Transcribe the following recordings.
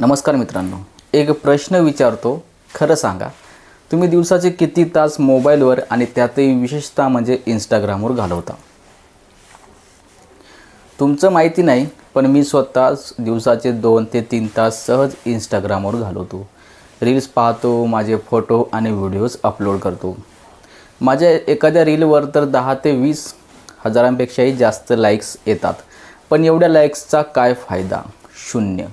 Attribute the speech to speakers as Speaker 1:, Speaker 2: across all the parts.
Speaker 1: नमस्कार मित्रांनो एक प्रश्न विचारतो खरं सांगा. तुम्ही दिवसाचे किती तास मोबाईलवर आणि त्यातही विशेषतः म्हणजे इंस्टाग्रामवर घालवता? तुमचं माहिती नाही पण मी स्वतः दिवसाचे दोन ते तीन तास सहज इंस्टाग्रामवर घालवतो. रील्स पाहतो माझे फोटो आणि व्हिडिओज अपलोड करतो. माझ्या एखाद्या रीलवर तर दहा ते वीस हजारांपेक्षाही जास्त लाईक्स येतात पण एवढ्या लाईक्सचा काय फायदा? शून्य.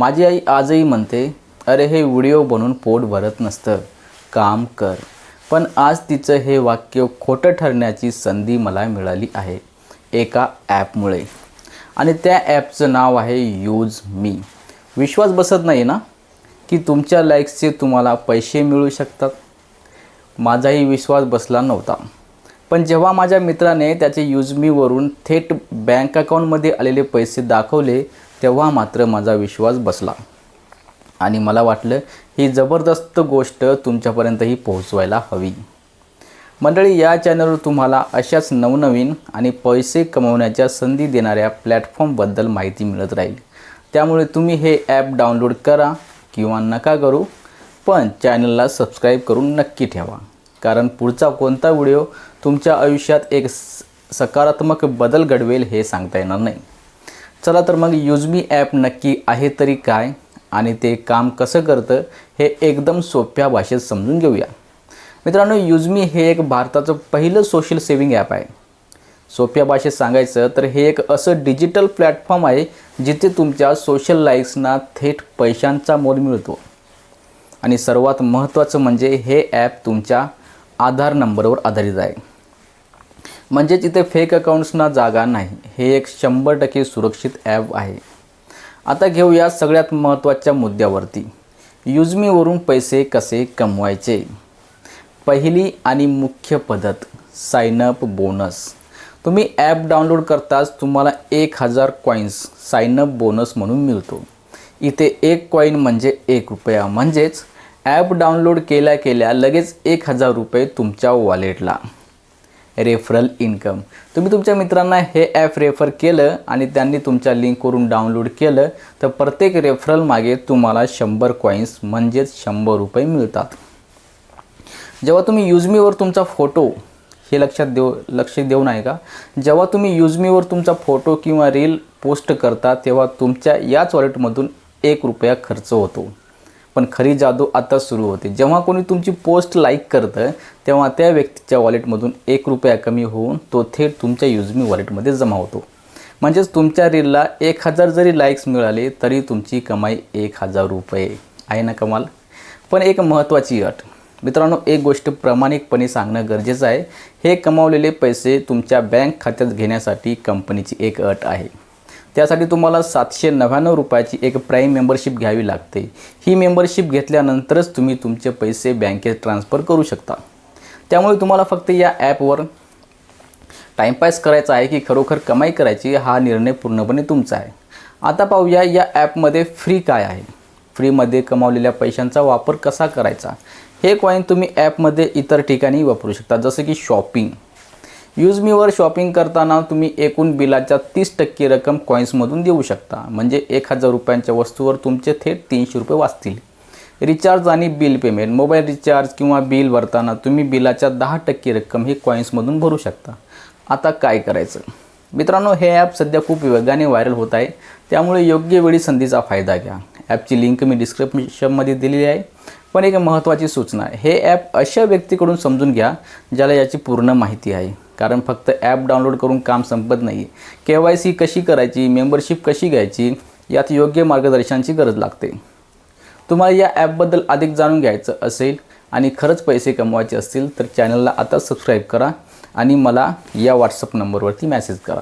Speaker 1: माझी आई आजही म्हणते अरे हे व्हिडिओ बनवून पोट भरत नसतं. काम कर. पण आज तिचं हे वाक्य खोटं ठरण्याची संधी मला मिळाली आहे एका ॲपमुळे. आणि त्या ॲपचं नाव आहे यूज मी. विश्वास बसत नाही ना की तुमच्या लाईक्सचे तुम्हाला पैसे मिळू शकतात? माझाही विश्वास बसला नव्हता. पण जेव्हा माझ्या मित्राने त्याचे युजमीवरून थेट बँक अकाउंटमध्ये आलेले पैसे दाखवले तेव्हा मात्र माझा विश्वास बसला. आणि मला वाटलं ही जबरदस्त गोष्ट तुमच्यापर्यंतही पोहोचवायला हवी. मंडळी या चॅनलवर तुम्हाला अशाच नवनवीन आणि पैसे कमवण्याच्या संधी देणाऱ्या प्लॅटफॉर्मबद्दल माहिती मिळत राहील. त्यामुळे तुम्ही हे ॲप डाउनलोड करा किंवा नका करू पण चॅनलला सबस्क्राईब करून नक्की ठेवा. कारण पुढचा कोणता व्हिडिओ तुमच्या आयुष्यात एक स- सकारात्मक बदल घडवेल हे सांगता येणार नाही. चला तर मग युजमी ॲप नक्की आहे तरी काय आणि ते काम कसं करतं हे एकदम सोप्या भाषेत समजून घेऊया. मित्रांनो युजमी हे एक भारताचं पहिलं सोशल सेविंग ॲप आहे. सोप्या भाषेत सांगायचं तर हे एक असं डिजिटल प्लॅटफॉर्म आहे जिथे तुमच्या सोशल लाईक्सना थेट पैशांचा मोल मिळतो. आणि सर्वात महत्त्वाचं म्हणजे हे ॲप तुमच्या आधार नंबरवर आधारित आहे. म्हणजेच इथे फेक अकाउंट्सना जागा नाही. हे एक शंभर टक्के सुरक्षित ॲप आहे. आता घेऊया सगळ्यात महत्त्वाच्या मुद्द्यावरती. युजमीवरून पैसे कसे कमवायचे? पहिली आणि मुख्य पद्धत सायनअप बोनस तुम्ही ॲप डाउनलोड करताच तुम्हाला एक हजार कॉईन्स सायनअप बोनस म्हणून मिळतो. इथे एक कॉईन म्हणजे एक रुपया. म्हणजेच ॲप डाउनलोड केल्या केल्या लगेच एक हजार रुपये तुमच्या वॉलेटला रेफरल इन्कम तुम्ही तुमच्या मित्रांना हे ॲप रेफर केलं आणि त्यांनी तुमच्या लिंकवरून डाउनलोड केलं तर प्रत्येक रेफरल मागे तुम्हाला शंभर कॉईन्स म्हणजेच शंभर रुपये मिळतात. जेव्हा तुम्ही युजमीवर तुमचा फोटो हे लक्षात देऊ लक्ष देऊन आहे का? जेव्हा तुम्ही युजमीवर तुमचा फोटो किंवा रील पोस्ट करता तेव्हा तुमच्या याच वॉलेटमधून एक रुपया खर्च होतो. पण खरी जादू आता सुरू होते. जेव्हा कोणी तुमची पोस्ट लाईक करतं तेव्हा त्या व्यक्तीच्या वॉलेटमधून एक रुपया कमी होऊन तो थेट तुमच्या युजमी वॉलेटमध्ये जमा होतो. म्हणजेच तुमच्या रीलला एक हजार जरी लाईक्स मिळाले तरी तुमची कमाई एक हजार रुपये. आहे ना कमाल? पण एक महत्त्वाची अट. मित्रांनो एक गोष्ट प्रामाणिकपणे सांगणं गरजेचं आहे. हे कमावलेले पैसे तुमच्या बँक खात्यात घेण्यासाठी कंपनीची एक अट आहे. त्यासाठी तुम्हाला सातशे नव्याण्णव रुपयाची एक प्राईम मेंबरशिप घ्यावी लागते. ही मेंबरशिप घेतल्यानंतरच तुम्ही तुमचे पैसे बँकेत ट्रान्सफर करू शकता. त्यामुळे तुम्हाला फक्त या ॲपवर टाईमपास करायचा आहे की खरोखर कमाई करायची हा निर्णय पूर्णपणे तुमचा आहे. आता पाहूया या ॲपमध्ये फ्री काय आहे. फ्रीमध्ये कमावलेल्या पैशांचा वापर कसा करायचा? हे कॉईन तुम्ही ॲपमध्ये इतर ठिकाणी वापरू शकता जसं की शॉपिंग यूजमीवर शॉपिंग करताना तुम्ही एकूण बिलाच्या तीस टक्के रक्कम कॉईन्समधून देऊ शकता. म्हणजे एक हजार रुपयांच्या वस्तूवर तुमचे थेट तीनशे रुपये वाचतील. रिचार्ज आणि बिल पेमेंट मोबाईल रिचार्ज किंवा बिल भरताना तुम्ही बिलाच्या दहा टक्के रक्कम ही कॉईन्समधून भरू शकता. आता काय करायचं? मित्रांनो हे ॲप सध्या खूप वेगाने व्हायरल होत आहे. त्यामुळे योग्य वेळी संधीचा फायदा घ्या. ॲपची लिंक मी डिस्क्रिप्शनमध्ये दिलेली आहे. पण एक महत्त्वाची सूचना आहे. हे ॲप अशा व्यक्तीकडून समजून घ्या ज्याला याची पूर्ण माहिती आहे. कारण फक्त ॲप डाउनलोड करून काम संपत नाही. के वाय सी कशी करायची मेंबरशिप कशी घ्यायची यात योग्य मार्गदर्शनाची गरज लागते. तुम्हाला या ॲपबद्दल अधिक जाणून घ्यायचं असेल आणि खरंच पैसे कमवायचे असतील तर चॅनलला आता सबस्क्राईब करा आणि मला या व्हॉट्सअप नंबरवरती मेसेज करा.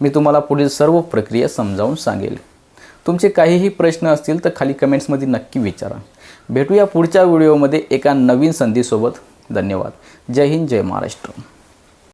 Speaker 1: मी तुम्हाला पुढील सर्व प्रक्रिया समजावून सांगेल. तुमचे काहीही प्रश्न असतील तर खाली कमेंट्समध्ये नक्की विचारा. भेटूया पुढच्या व्हिडिओमध्ये एका नवीन संधीसोबत. धन्यवाद. जय हिंद जय महाराष्ट्र.